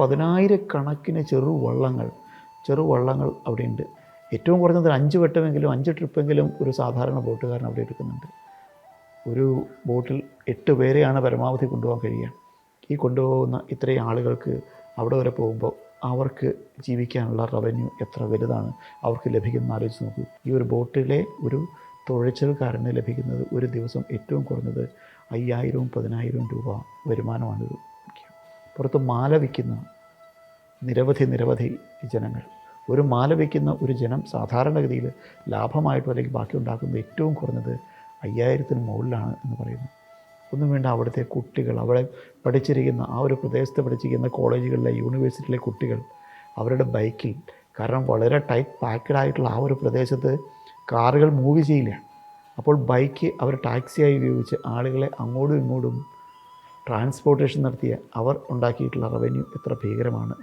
പതിനായിരക്കണക്കിന് ചെറുവള്ളങ്ങൾ ചെറുവള്ളങ്ങൾ അവിടെയുണ്ട്. ഏറ്റവും കുറഞ്ഞത് അഞ്ച് വട്ടമെങ്കിലും അഞ്ച് ട്രിപ്പെങ്കിലും ഒരു സാധാരണ ബോട്ടുകാരൻ അവിടെ എടുക്കുന്നുണ്ട്. ഒരു ബോട്ടിൽ എട്ട് പേരെയാണ് പരമാവധി കൊണ്ടുപോകാൻ കഴിയുക. ഈ കൊണ്ടുപോകുന്ന ഇത്രയും ആളുകൾക്ക് അവിടെ വരെ പോകുമ്പോൾ അവർക്ക് ജീവിക്കാനുള്ള റവന്യൂ എത്ര വലുതാണ് അവർക്ക് ലഭിക്കുന്ന ആലോചിച്ച് നോക്കൂ. ഈ ഒരു ബോട്ടിലെ ഒരു തുഴച്ചിൽക്കാരന് ലഭിക്കുന്നത് ഒരു ദിവസം ഏറ്റവും കുറഞ്ഞത് അയ്യായിരവും പതിനായിരവും രൂപ വരുമാനമാണ് ഇത് പുറത്ത് മാല വയ്ക്കുന്ന നിരവധി നിരവധി ജനങ്ങൾ. ഒരു മാല വയ്ക്കുന്ന ഒരു ജനം സാധാരണഗതിയിൽ ലാഭമായിട്ടോ അല്ലെങ്കിൽ ബാക്കി ഉണ്ടാക്കുന്നത് ഏറ്റവും കുറഞ്ഞത് അയ്യായിരത്തിന് മുകളിലാണ് എന്ന് പറയുന്നു. ഒന്നും വേണ്ട അവിടുത്തെ കുട്ടികൾ അവിടെ പഠിച്ചിരിക്കുന്ന ആ ഒരു പ്രദേശത്ത് പഠിച്ചിരിക്കുന്ന കോളേജുകളിലെ യൂണിവേഴ്സിറ്റിയിലെ കുട്ടികൾ അവരുടെ ബൈക്കിൽ കാരണം വളരെ ടൈറ്റ് പാക്കഡ് ആയിട്ടുള്ള ആ ഒരു പ്രദേശത്ത് കാറുകൾ മൂവ് ചെയ്യില്ല. അപ്പോൾ ബൈക്ക് അവർ ടാക്സിയായി ഉപയോഗിച്ച് ആളുകളെ അങ്ങോട്ടും ഇങ്ങോട്ടും ട്രാൻസ്പോർട്ടേഷൻ നടത്തിയ അവർ ഉണ്ടാക്കിയിട്ടുള്ള റവന്യൂ എത്ര ഭീകരമാണ്